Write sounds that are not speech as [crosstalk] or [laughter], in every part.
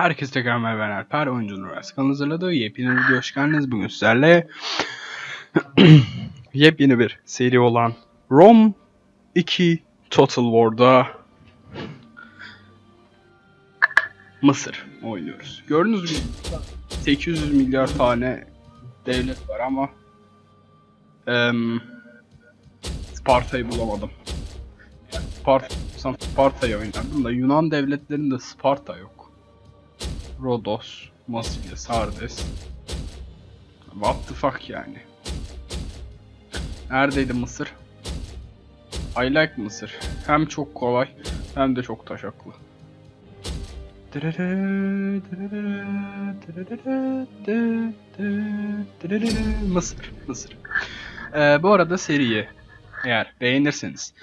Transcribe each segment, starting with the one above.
Herkese tekrar merhaba ben Alper. Oyuncu Üniversitesi kanalına hazırladığı yepyeni video hoş geldiniz. Bugün sizlerle [clears throat] yepyeni bir seri olan Rome 2 Total War'da Mısır oynuyoruz. Gördüğünüz gibi 800 milyar tane devlet var ama em, Sparta'yı bulamadım. Spart Sparta'yı oynardım da Yunan devletlerinde Sparta yok. Rodos, Masilya, Sardes. What the fuck yani. Neredeydi Mısır? I like Mısır. Hem çok kolay hem de çok taşaklı. Mısır, Mısır. Ee, bu arada seriyi eğer beğenirseniz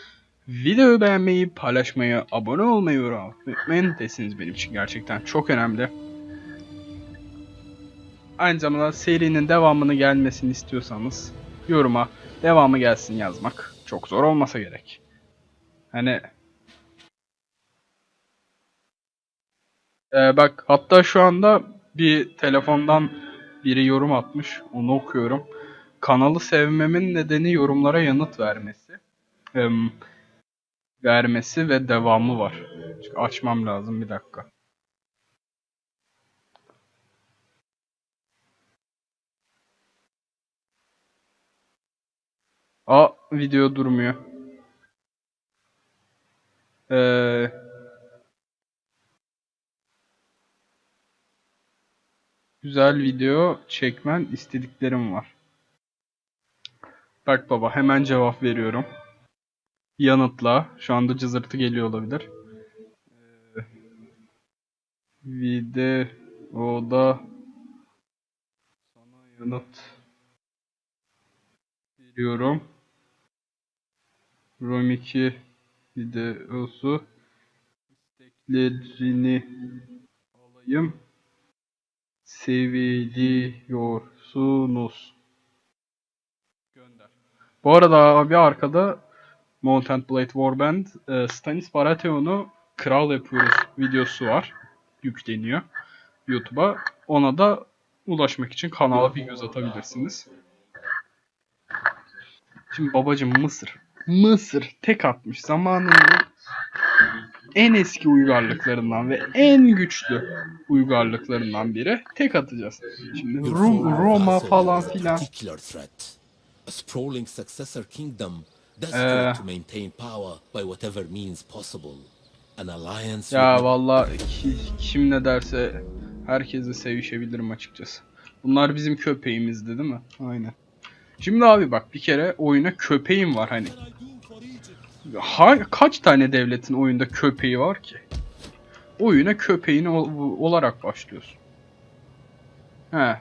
videoyu beğenmeyi, paylaşmayı, abone olmayı unutmayın desiniz benim için gerçekten çok önemli. Aynı zamanda serinin devamını gelmesini istiyorsanız yoruma devamı gelsin yazmak çok zor olmasa gerek. Hani Ee, bak hatta şu anda bir telefondan biri yorum atmış. Onu okuyorum. Kanalı sevmemin nedeni yorumlara yanıt vermesi. Em, vermesi ve devamı var. Çünkü açmam lazım bir dakika. Aa video durmuyor. Ee, güzel video çekmen istediklerim var. Bak baba hemen cevap veriyorum. Yanıtla. Şu anda cızırtı geliyor olabilir. Ee, videoda sana yanıt veriyorum. Rom 2 videosu isteklerini alayım. Seviliyorsunuz. Gönder. Bu arada abi arkada Mountain Blade Warband e, Stanis Baratheon'u kral yapıyoruz videosu var. Yükleniyor YouTube'a. Ona da ulaşmak için kanala bir göz atabilirsiniz. Şimdi babacım Mısır. Mısır tek atmış zamanının en eski uygarlıklarından ve en güçlü uygarlıklarından biri. Tek atacağız. Şimdi Rum, Roma falan filan. A sprawling successor kingdom Ee. desperate to maintain power by whatever means possible. An alliance Ya valla ki- kim ne derse herkesle sevişebilirim açıkçası. Bunlar bizim köpeğimizdi değil mi? Aynen. Şimdi abi bak bir kere oyuna köpeğim var hani. Ha, kaç tane devletin oyunda köpeği var ki? Oyuna köpeğin ol- olarak başlıyorsun. He.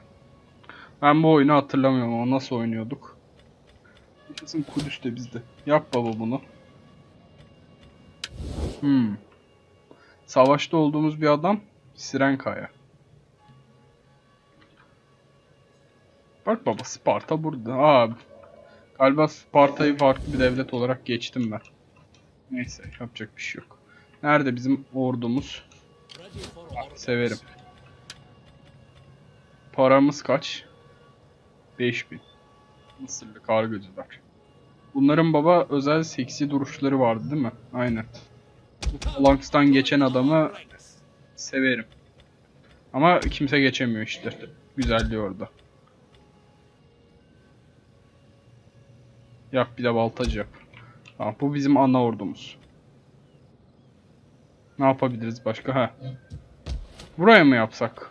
Ben bu oyunu hatırlamıyorum ama nasıl oynuyorduk? Yaşasın Kudüs de bizde. Yap baba bunu. Hmm. Savaşta olduğumuz bir adam Sirenkaya. Bak baba Sparta burada. Aa, galiba Sparta'yı farklı bir devlet olarak geçtim ben. Neyse yapacak bir şey yok. Nerede bizim ordumuz? Ah, severim. Paramız kaç? 5000. Mısırlı kargocular. Bunların baba özel seksi duruşları vardı değil mi? Aynen. Phalanx'tan geçen adamı severim. Ama kimse geçemiyor işte. Güzelliği orada. Yap bir de baltacı yap. Tamam bu bizim ana ordumuz. Ne yapabiliriz başka? Ha. Buraya mı yapsak?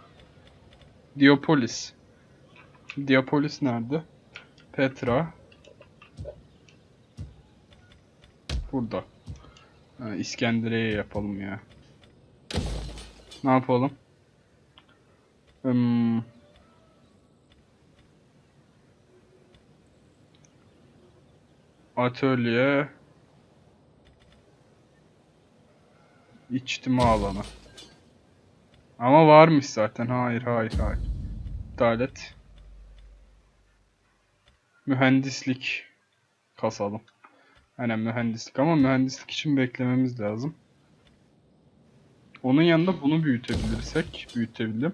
Diopolis. Diopolis nerede? Petra. Burada. Ha, İskenderiye yapalım ya. Ne yapalım? Hmm. Atölye. İçtima alanı. Ama varmış zaten. Hayır, hayır, hayır. İptal. Mühendislik kasalım. Aynen mühendislik ama mühendislik için beklememiz lazım. Onun yanında bunu büyütebilirsek büyütebilirim.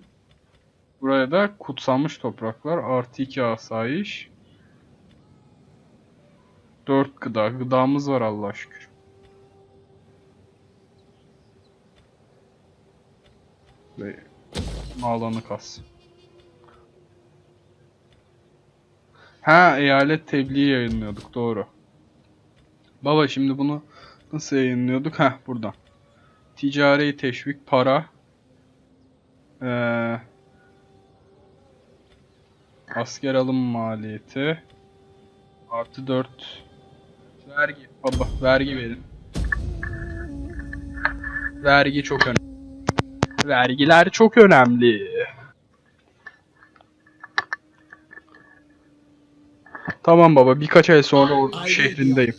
Buraya da kutsanmış topraklar artı 2 asayiş. 4 gıda. Gıdamız var Allah'a şükür. Ve alanı kas. Ha eyalet tebliği yayınlıyorduk doğru. Baba şimdi bunu nasıl yayınlıyorduk? Ha buradan. Ticari teşvik, para. Ee, asker alım maliyeti. Artı 4. Vergi. Baba vergi verin. Vergi çok önemli. Vergiler çok önemli. Tamam baba birkaç ay sonra o şehrindeyim.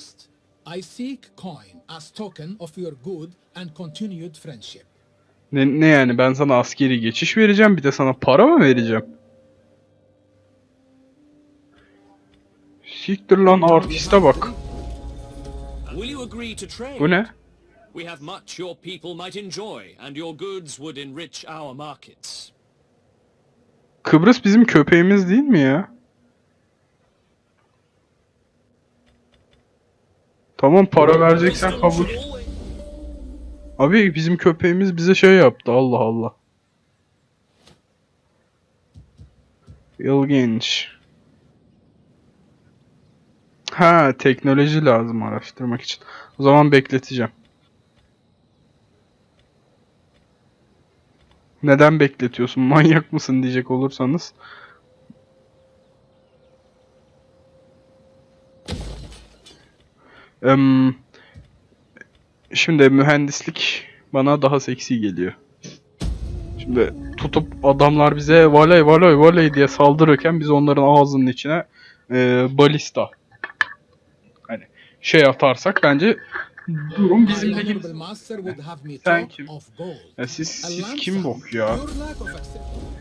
I seek coin as token of your good and continued friendship. Ne, ne yani ben sana askeri geçiş vereceğim bir de sana para mı vereceğim? Siktir lan artiste bak. Agree to trade? Bu ne? We have much your people might enjoy, and your goods would enrich our markets. Kıbrıs bizim köpeğimiz değil mi ya? Tamam para vereceksen kabul. Abi bizim köpeğimiz bize şey yaptı Allah Allah. İlginç. Ha teknoloji lazım araştırmak için. O zaman bekleteceğim. Neden bekletiyorsun? [laughs] Manyak mısın diyecek olursanız. Em, Şimdi mühendislik bana daha seksi geliyor. Şimdi tutup adamlar bize valey valey valey diye saldırırken biz onların ağzının içine e, balista şey atarsak bence durum bizim you. of gold. Ya siz, siz kim bok ya?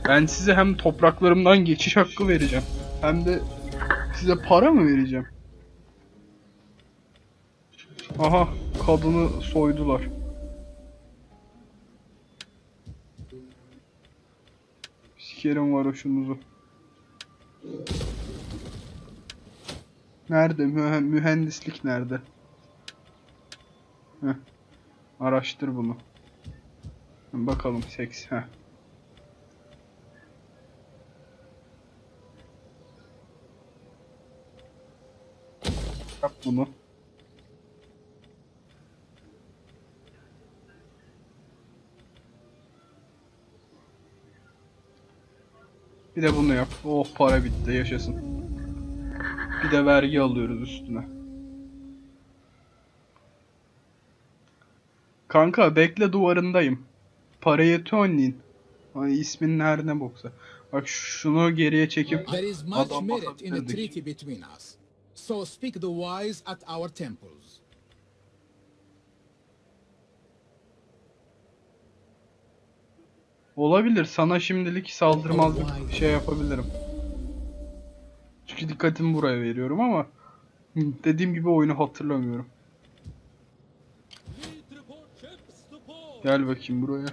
Ben size hem topraklarımdan geçiş hakkı vereceğim. Hem de size para mı vereceğim? Aha kadını soydular. Sikerim var hoşunuzu. Nerede? Mühe- mühendislik nerede? Heh. Araştır bunu. Bakalım seks. Heh. Yap bunu. Bir de bunu yap. Oh para bitti yaşasın. Bir de vergi alıyoruz üstüne. Kanka bekle duvarındayım. Parayı tonlin. Ay ismin nerede boksa. Bak şunu geriye çekip There is much Adam merit in a bakabilirdik. treaty between us. So speak the wise at our temples. Olabilir. Sana şimdilik saldırmazlık şey yapabilirim. Çünkü dikkatimi buraya veriyorum ama dediğim gibi oyunu hatırlamıyorum. Gel bakayım buraya.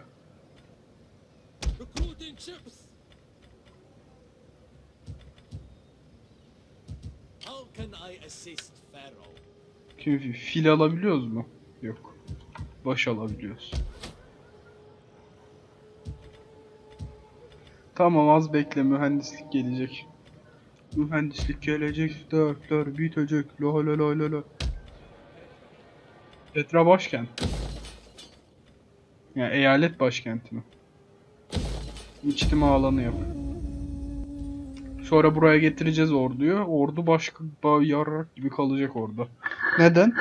Kim fil alabiliyoruz mu? Yok. Baş alabiliyoruz. Tamam az bekle mühendislik gelecek. Mühendislik gelecek, dertler bitecek. La la la la la. Petra başkent. Yani eyalet başkenti mi? İçtima alanı yap. Sonra buraya getireceğiz orduyu. Ordu başka ba- yarrak gibi kalacak orada. Neden?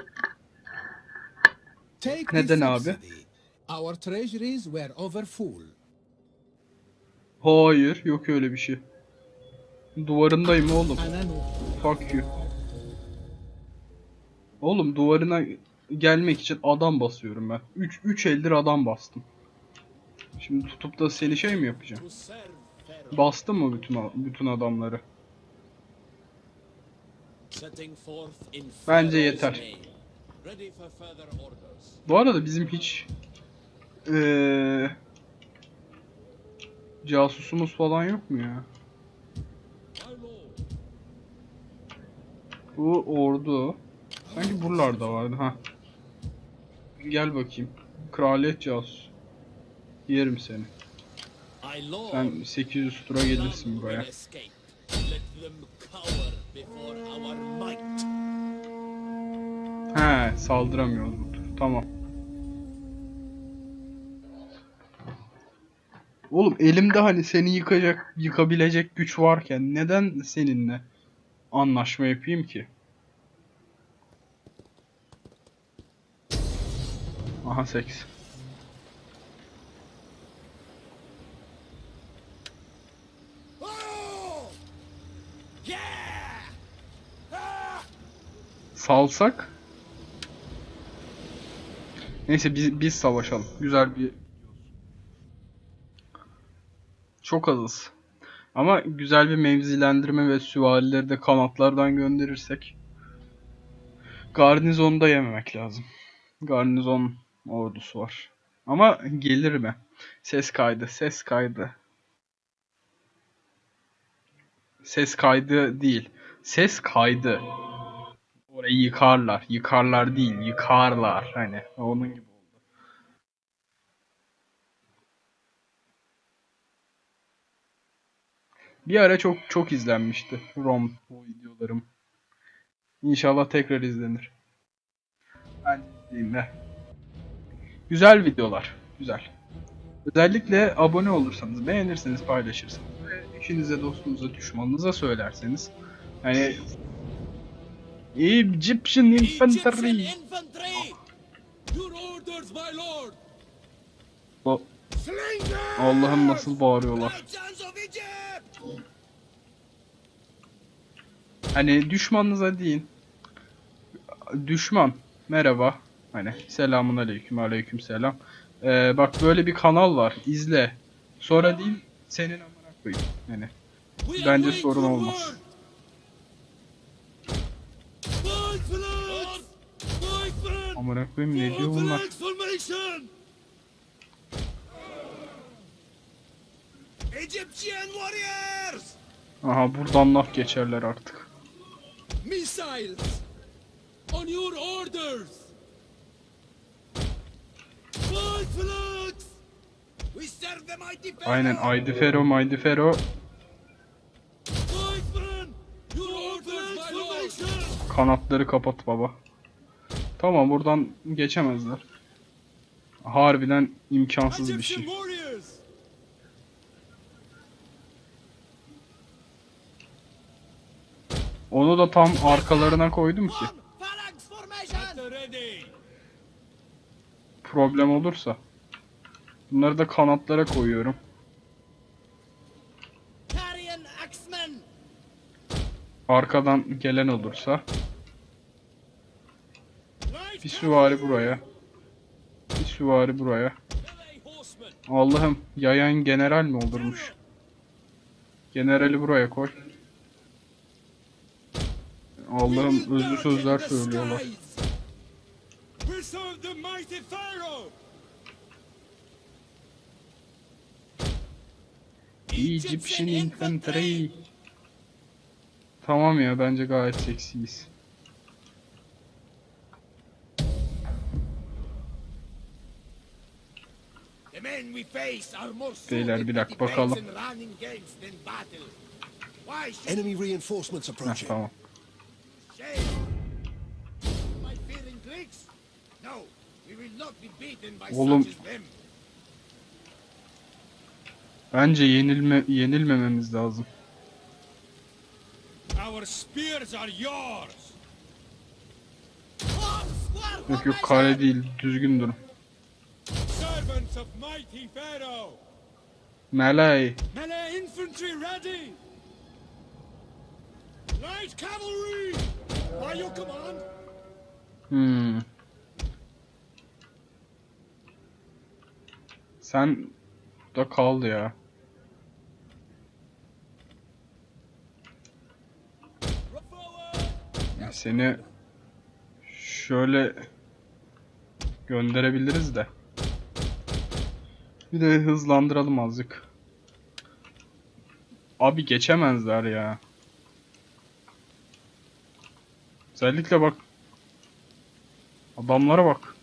Neden abi? Our treasuries were over full. Hayır, yok öyle bir şey. Duvarındayım oğlum. Fuck you. Oğlum duvarına gelmek için adam basıyorum ben. 3 3 eldir adam bastım. Şimdi tutup da seni şey mi yapacağım? Bastım mı bütün bütün adamları? Bence yeter. Bu arada bizim hiç Ee, casusumuz falan yok mu ya? Bu ordu. Sanki buralarda vardı ha. Gel bakayım. Kraliyet casus. Yerim seni. Sen 800 tura gelirsin buraya. He saldıramıyoruz bu tur. Tamam. Oğlum elimde hani seni yıkacak, yıkabilecek güç varken neden seninle anlaşma yapayım ki? Aha seks. Oh! Yeah! Ah! Salsak? Neyse biz, biz savaşalım. Güzel bir çok azız. Ama güzel bir mevzilendirme ve süvarileri de kanatlardan gönderirsek garnizonu da yememek lazım. Garnizon ordusu var. Ama gelir mi? Ses kaydı, ses kaydı. Ses kaydı değil. Ses kaydı. Orayı yıkarlar. Yıkarlar değil, yıkarlar. Hani onun gibi Bir ara çok çok izlenmişti Rom o videolarım. İnşallah tekrar izlenir. Ben izleyeyim. Güzel videolar. Güzel. Özellikle abone olursanız, beğenirseniz, paylaşırsanız ve eşinize, dostunuza, düşmanınıza söylerseniz hani Egyptian Infantry! Allah'ım nasıl bağırıyorlar. Hani düşmanınıza deyin. Düşman merhaba. Hani selamun aleyküm aleyküm selam. Ee, bak böyle bir kanal var izle. Sonra deyin senin amına koyayım. Hani are Bence sorun olmaz. amına koyayım ne diyor bunlar? Aha buradan laf geçerler artık. Missiles! On your orders! Fight flags! We serve the mighty Pharaoh! Aynen Aydi Fero Maydi Fero kanatları kapat baba. Tamam buradan geçemezler. Harbiden imkansız bir şey. Onu da tam arkalarına koydum ki. Problem olursa. Bunları da kanatlara koyuyorum. Arkadan gelen olursa. Bir süvari buraya. Bir süvari buraya. Allah'ım yayan general mi olurmuş? Generali buraya koy. Allah'ım özlü sözler söylüyorlar. We serve the mighty Pharaoh! Egyptian infantry. Tamam ya bence gayet seksiyiz. Beyler, bir dakika bakalım. Enemy reinforcements approaching. tamam. Shame? My fearing Greeks? No, we will not be beaten by Oğlum. such as them. Bence yenilme yenilmememiz lazım. Our spears are yours. Yok yok kare değil düzgün durun. Servants of mighty Pharaoh. Melay. Melee infantry ready. Light cavalry. Hmm. Sen da kaldı ya. Ya Seni şöyle gönderebiliriz de. Bir de hızlandıralım azıcık. Abi geçemezler ya. Özellikle bak. Adamlara bak.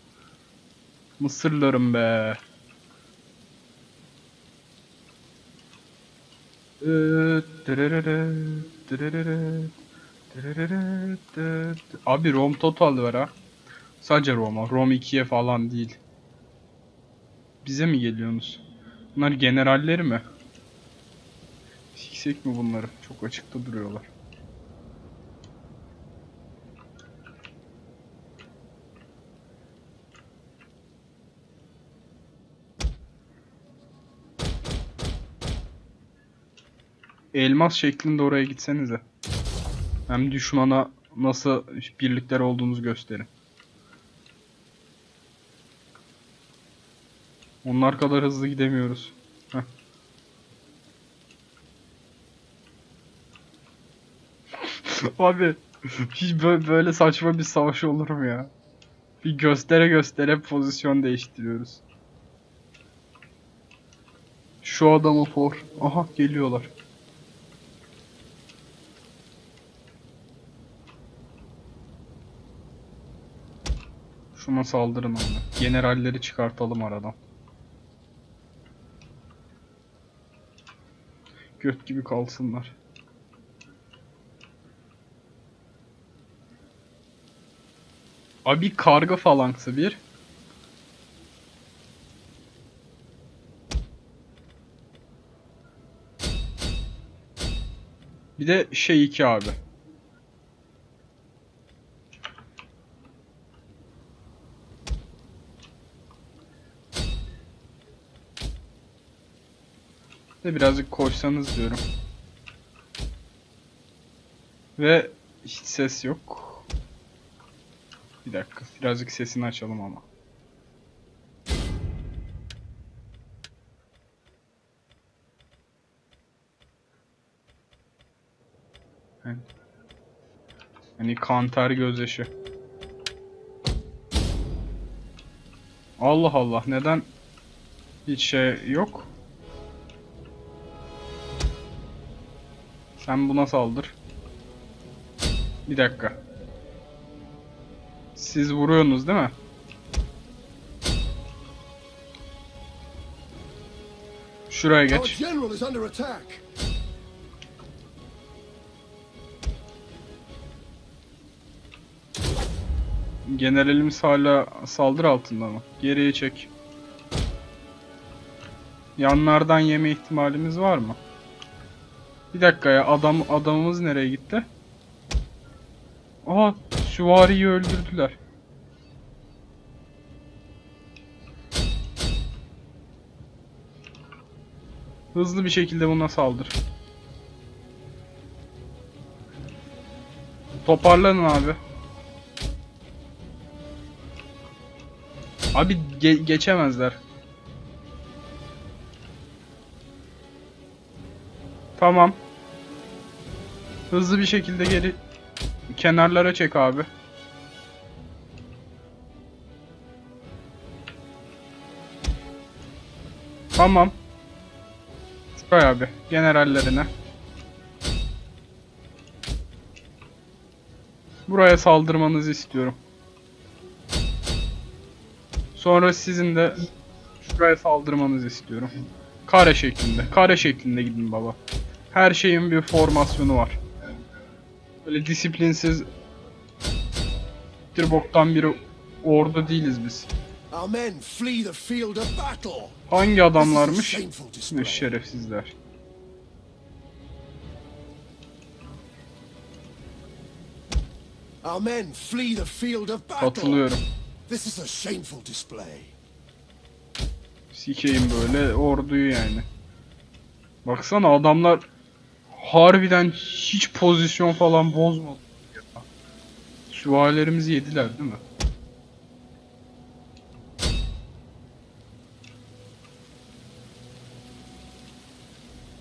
Mısırlarım be. Abi Rom Total ver ha. Sadece Roma. Rom 2'ye falan değil. Bize mi geliyorsunuz? Bunlar generalleri mi? Siksek mi bunları? Çok açıkta duruyorlar. Elmas şeklinde oraya gitsenize. Hem düşmana nasıl birlikler olduğunuzu gösterin. Onlar kadar hızlı gidemiyoruz. Heh. [laughs] Abi hiç bö- böyle saçma bir savaş olur mu ya? Bir göstere göstere pozisyon değiştiriyoruz. Şu adamı for. Aha geliyorlar. Şuna saldırın abi. Generalleri çıkartalım aradan. Göt gibi kalsınlar. Abi karga falansı bir. Bir de şey iki abi. De birazcık koşsanız diyorum. Ve hiç ses yok. Bir dakika, birazcık sesini açalım ama. Hani, kantar gözyaşı. Allah Allah, neden hiç şey yok? Sen buna saldır. Bir dakika. Siz vuruyorsunuz değil mi? Şuraya geç. Generalimiz hala saldırı altında mı? Geriye çek. Yanlardan yeme ihtimalimiz var mı? Bir dakika ya adam adamımız nereye gitti? Aha süvariyi öldürdüler. Hızlı bir şekilde buna saldır. Toparlanın abi. Abi ge- geçemezler. Tamam. Hızlı bir şekilde geri kenarlara çek abi. Tamam. Koy abi generallerine. Buraya saldırmanızı istiyorum. Sonra sizin de şuraya saldırmanızı istiyorum. Kare şeklinde. Kare şeklinde gidin baba. Her şeyin bir formasyonu var. Böyle disiplinsiz bir boktan bir ordu değiliz biz. Hangi adamlarmış? Ne şerefsizler. Our men flee the field of battle. Katılıyorum. This is a shameful display. Sikeyim böyle orduyu yani. Baksana adamlar harbiden hiç pozisyon falan bozmadı. Süvarilerimizi yediler değil mi?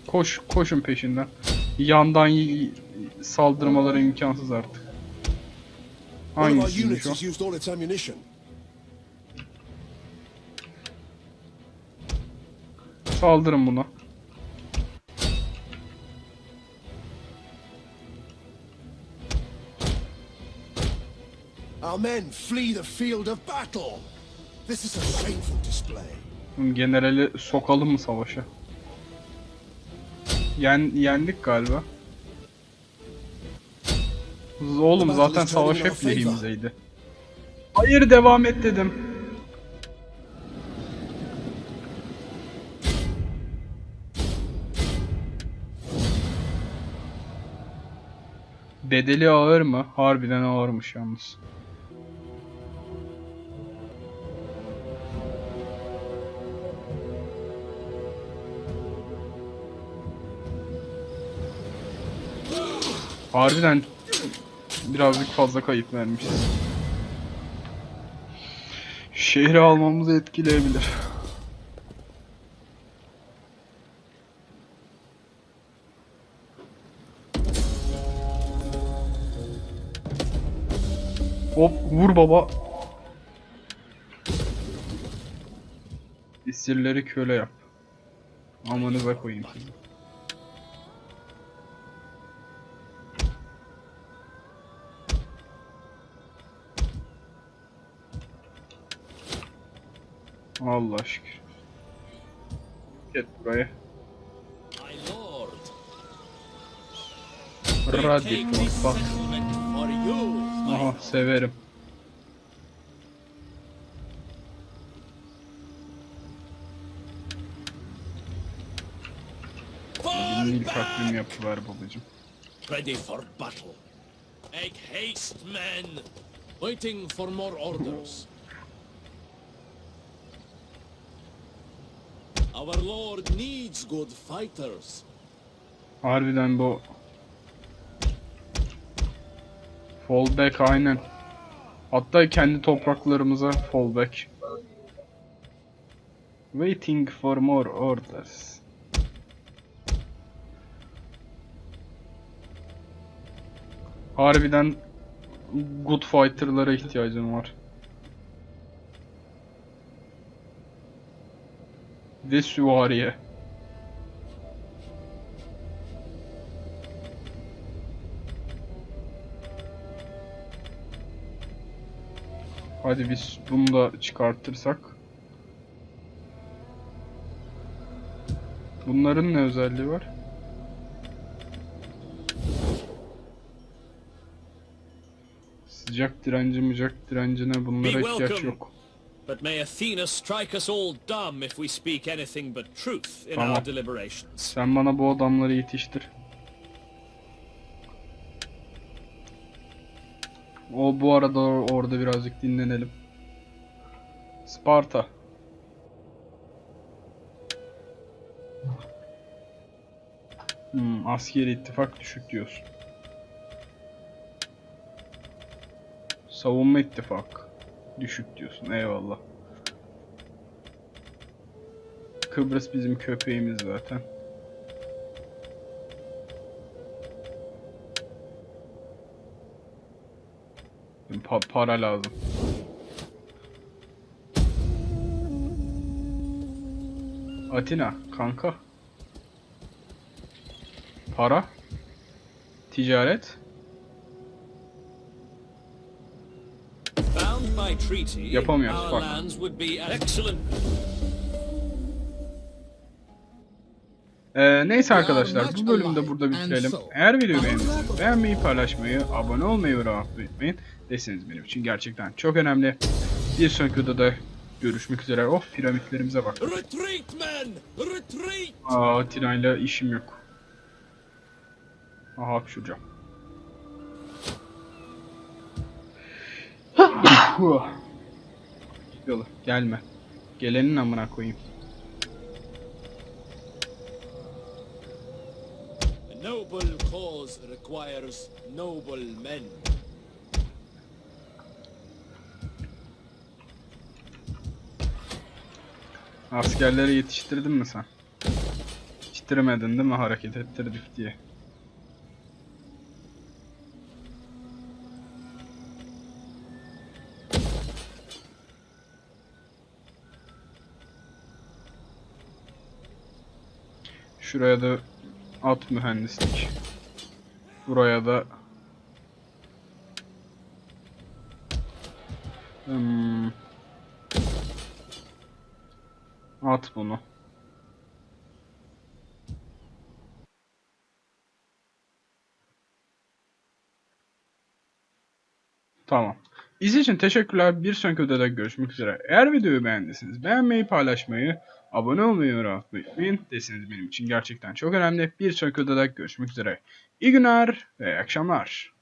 Koş, koşun peşinden. Yandan saldırmaları imkansız artık. One of our Hangisiymiş units Our men flee the field of battle. This is a shameful display. Generali sokalım mı savaşa? Yen, yendik galiba. Oğlum zaten savaş hep lehimizdeydi. Hayır devam et dedim. Bedeli ağır mı? Harbiden ağırmış yalnız. Harbiden birazcık fazla kayıp vermişiz. Şehri almamızı etkileyebilir. Hop vur baba. Esirleri köle yap. Amanıza koyayım sizi. Allah şükür. Git buraya. This bak. Aha severim. Back! takvim yapıver babacım. Ready for battle. Make haste, men. Waiting for more orders. Our lord needs good fighters. Harbiden bu Fallback aynen. Hatta kendi topraklarımıza fallback. Waiting for more orders. Harbiden good fighter'lara ihtiyacım var. Ve süvariye. Hadi biz bunu da çıkartırsak. Bunların ne özelliği var? Sıcak direnci mıcak direncine bunlara ihtiyaç yok. But may Athena strike us all dumb if we speak anything but truth in Tamam. our deliberations. Sen bana bu adamları yetiştir. O bu arada orada birazcık dinlenelim. Sparta. Hmm, askeri ittifak düşük diyorsun. Savunma ittifak düşük diyorsun. Eyvallah. Kıbrıs bizim köpeğimiz zaten. Pa- para lazım. Atina kanka. Para. Ticaret. Yapamıyoruz, bak. Ee, neyse arkadaşlar bu bölümde burada bitirelim. Eğer videoyu beğendiyseniz beğenmeyi, paylaşmayı, abone olmayı ve unutmayın. Deseniz benim için gerçekten çok önemli. Bir sonraki videoda görüşmek üzere. Of piramitlerimize bak. Retreat, men! Retreat! Aa Atina'yla işim yok. Aha hapşuracağım. Yolu gelme. Gelenin amına koyayım. A noble cause requires noble men. Askerleri yetiştirdin mi sen? Yetiştiremedin değil mi hareket ettirdik diye. Şuraya da at mühendislik. Buraya da Hmm. At bunu. Tamam. İzlediğiniz için teşekkürler. Bir sonraki videoda görüşmek üzere. Eğer videoyu beğendiyseniz beğenmeyi, paylaşmayı, abone olmayı unutmayın. Desiniz benim için gerçekten çok önemli. Bir sonraki videoda görüşmek üzere. İyi günler ve akşamlar.